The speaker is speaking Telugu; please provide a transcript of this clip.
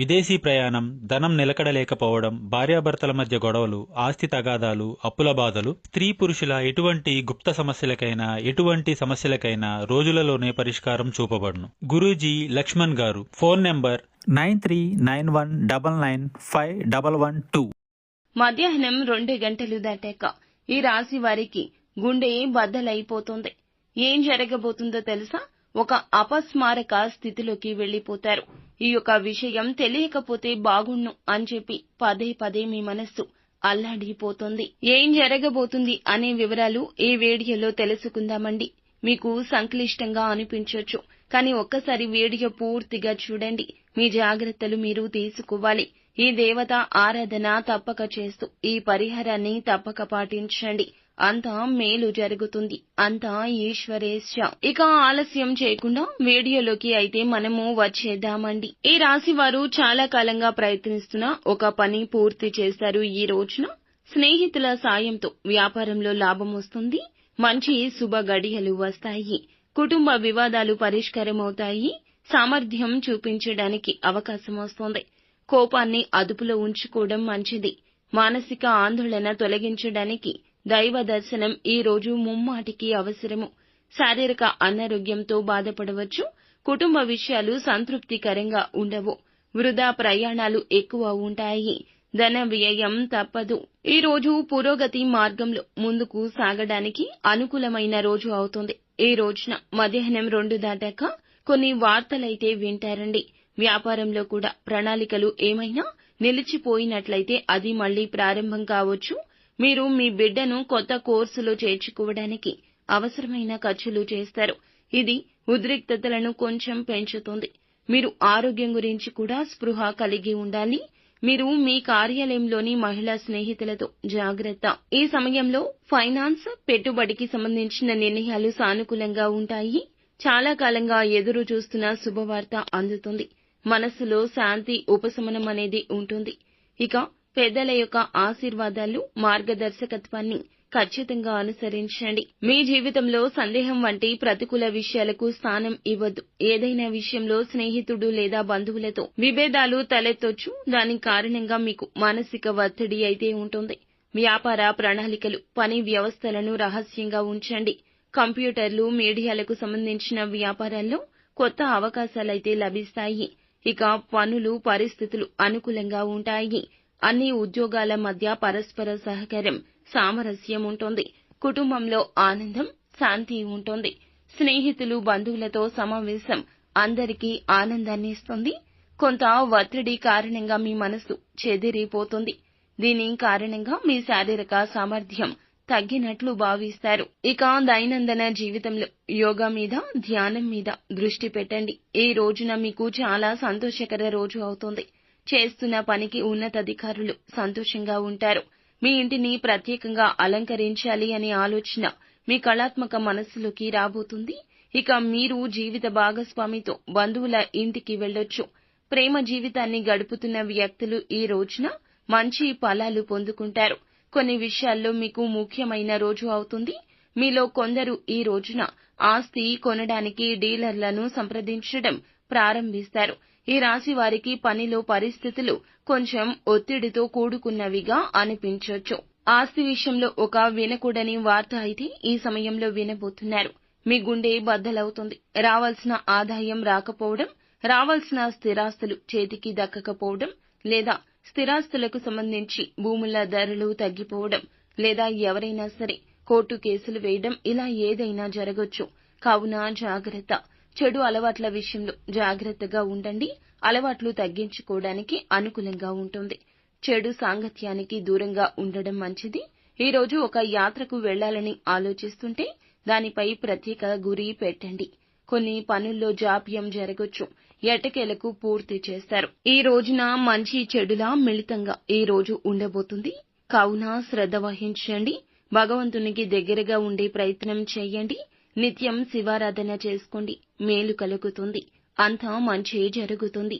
విదేశీ ప్రయాణం ధనం నిలకడలేకపోవడం భార్యాభర్తల మధ్య గొడవలు ఆస్తి తగాదాలు అప్పుల బాధలు స్త్రీ పురుషుల ఎటువంటి గుప్త సమస్యలకైనా ఎటువంటి సమస్యలకైనా రోజులలోనే పరిష్కారం చూపబడును. గురూజీ లక్ష్మణ్ గారు phone number nine three nine one double nine five double one two. మధ్యాహ్నం రెండు గంటలు దాటాక ఈ రాశి వారికి గుండె బద్దలైపోతుంది. ఏం జరగబోతుందో తెలుసా? ఒక అపస్మారక స్థితిలోకి వెళ్ళిపోతారు ఈ యొక్క విషయం తెలియకపోతే బాగుండు అని చెప్పి పదే పదే మీ మనస్సు అల్లాడిపోతుంది. ఏం జరగబోతుంది అనే వివరాలు ఈ వీడియోలో తెలుసుకుందామండి. మీకు సంక్లిష్టంగా అనిపించవచ్చు కానీ ఒక్కసారి వీడియో పూర్తిగా చూడండి. మీ జాగ్రత్తలు మీరు తీసుకోవాలి. ఈ దేవత ఆరాధన తప్పక చేస్తూ ఈ పరిహారాన్ని తప్పక పాటించండి. అంతా మేలు జరుగుతుంది. అంతా ఈశ్వరేశ ఇక ఆలస్యం చేయకుండా వీడియోలోకి అయితే మనము వచ్చేద్దామండి. ఈ రాశి వారు చాలా కాలంగా ప్రయత్నిస్తున్న ఒక పని పూర్తి చేశారు ఈ రోజున. స్నేహితుల సాయంతో వ్యాపారంలో లాభం వస్తుంది. మంచి శుభ గడియలు వస్తాయి. కుటుంబ వివాదాలు పరిష్కారమవుతాయి. సామర్థ్యం చూపించడానికి అవకాశం వస్తుంది. కోపాన్ని అదుపులో ఉంచుకోవడం మంచిది. మానసిక ఆందోళన తొలగించడానికి దైవ దర్శనం ఈ రోజు ముమ్మాటికి అవసరము. శారీరక అనారోగ్యంతో బాధపడవచ్చు. కుటుంబ విషయాలు సంతృప్తికరంగా ఉండవు. వృధా ప్రయాణాలు ఎక్కువ ఉంటాయి. ధన వ్యయం తప్పదు. ఈ రోజు పురోగతి మార్గంలో ముందుకు సాగడానికి అనుకూలమైన రోజు అవుతుంది. ఈ రోజున మధ్యాహ్నం రెండు దాటాక కొన్ని వార్తలైతే వింటారండి. వ్యాపారంలో కూడా ప్రణాళికలు ఏమైనా నిలిచిపోయినట్లయితే అది మళ్ళీ ప్రారంభం కావచ్చు. మీరు మీ బిడ్డను కొత్త కోర్సులో చేర్చుకోవడానికి అవసరమైన ఖర్చులు చేస్తారు. ఇది ఉద్రిక్తతలను కొంచెం పెంచుతుంది. మీరు ఆరోగ్యం గురించి కూడా స్పృహ కలిగి ఉండాలి. మీరు మీ కార్యాలయంలోని మహిళా స్నేహితులతో జాగ్రత్త. ఈ సమయంలో ఫైనాన్స్ పెట్టుబడికి సంబంధించిన నిర్ణయాలు సానుకూలంగా ఉంటాయి. చాలా కాలంగా ఎదురు చూస్తున్న శుభవార్త అందుతుంది. మనస్సులో శాంతి ఉపశమనం అనేది ఉంటుంది. ఇక పెద్దల యొక్క ఆశీర్వాదాలు మార్గదర్శకత్వాన్ని ఖచ్చితంగా అనుసరించండి. మీ జీవితంలో సందేహం వంటి ప్రతికూల విషయాలకు స్థానం ఇవ్వద్దు ఏదైనా విషయంలో స్నేహితుడు లేదా బంధువులతో విభేదాలు తలెత్తొచ్చు. దాని కారణంగా మీకు మానసిక ఒత్తిడి అయితే ఉంటుంది. వ్యాపార ప్రణాళికలు పని వ్యవస్థలను రహస్యంగా ఉంచండి. కంప్యూటర్లు మీడియాలకు సంబంధించిన వ్యాపారాల్లో కొత్త అవకాశాలైతే లభిస్తాయి. ఇక పనులు పరిస్థితులు అనుకూలంగా ఉంటాయి. అన్ని ఉద్యోగాల మధ్య పరస్పర సహకారం సామరస్యం ఉంటుంది. కుటుంబంలో ఆనందం శాంతి ఉంటుంది. స్నేహితులు బంధువులతో సమావేశం అందరికీ ఆనందాన్ని ఇస్తుంది. కొంత ఒత్తిడి కారణంగా మీ మనసు చెదిరిపోతుంది. దీని కారణంగా మీ శారీరక సామర్థ్యం తగ్గినట్లు భావిస్తారు. ఇక దైనందిన జీవితంలో యోగా మీద ధ్యానం మీద దృష్టి పెట్టండి. ఈ రోజున మీకు చాలా సంతోషకర రోజు అవుతుంది. చేస్తున్న పనికి ఉన్నతాధికారులు సంతోషంగా ఉంటారు. మీ ఇంటిని ప్రత్యేకంగా అలంకరించాలి అనే ఆలోచన మీ కళాత్మక మనస్సులోకి రాబోతుంది. ఇక మీరు జీవిత భాగస్వామితో బంధువుల ఇంటికి వెళ్ళొచ్చు. ప్రేమ జీవితాన్ని గడుపుతున్న వ్యక్తులు ఈ రోజున మంచి ఫలాలు పొందుకుంటారు. కొన్ని విషయాల్లో మీకు ముఖ్యమైన రోజు అవుతుంది. మీలో కొందరు ఈ రోజున ఆస్తి కొనడానికి డీలర్లను సంప్రదించడం ప్రారంభిస్తారు. ఈ రాశి వారికి పనిలో పరిస్థితులు కొంచెం ఒత్తిడితో కూడుకున్నవిగా అనిపించొచ్చు. ఆస్తి విషయంలో ఒక వినకూడని వార్త అయితే ఈ సమయంలో వినబోతున్నారు. మీ గుండె బద్దలవుతుంది. రావాల్సిన ఆదాయం రాకపోవడం రావాల్సిన స్థిరాస్తులు చేతికి దక్కకపోవడం లేదా స్థిరాస్తులకు సంబంధించి భూముల ధరలు తగ్గిపోవడం లేదా ఎవరైనా సరే కోర్టు కేసులు వేయడం ఇలా ఏదైనా జరగొచ్చు. కావున జాగ్రత్త. చెడు అలవాట్ల విషయంలో జాగ్రత్తగా ఉండండి. అలవాట్లు తగ్గించుకోవడానికి అనుకూలంగా ఉంటుంది. చెడు సాంగత్యానికి దూరంగా ఉండడం మంచిది. ఈ రోజు ఒక యాత్రకు వెళ్ళాలని ఆలోచిస్తుంటే దానిపై ప్రత్యేక గురి పెట్టండి. కొన్ని పనుల్లో జాప్యం జరగొచ్చు. ఎటకేలకు పూర్తి చేస్తారు. ఈ రోజున మంచి చెడులా మిళితంగా ఈ రోజు ఉండబోతుంది. కావున శ్రద్ధ వహించండి. భగవంతునికి దగ్గరగా ఉండే ప్రయత్నం చేయండి. నిత్యం శివారాధన చేసుకోండి మేలు కలుగుతుంది. అంతా మంచే జరుగుతుంది.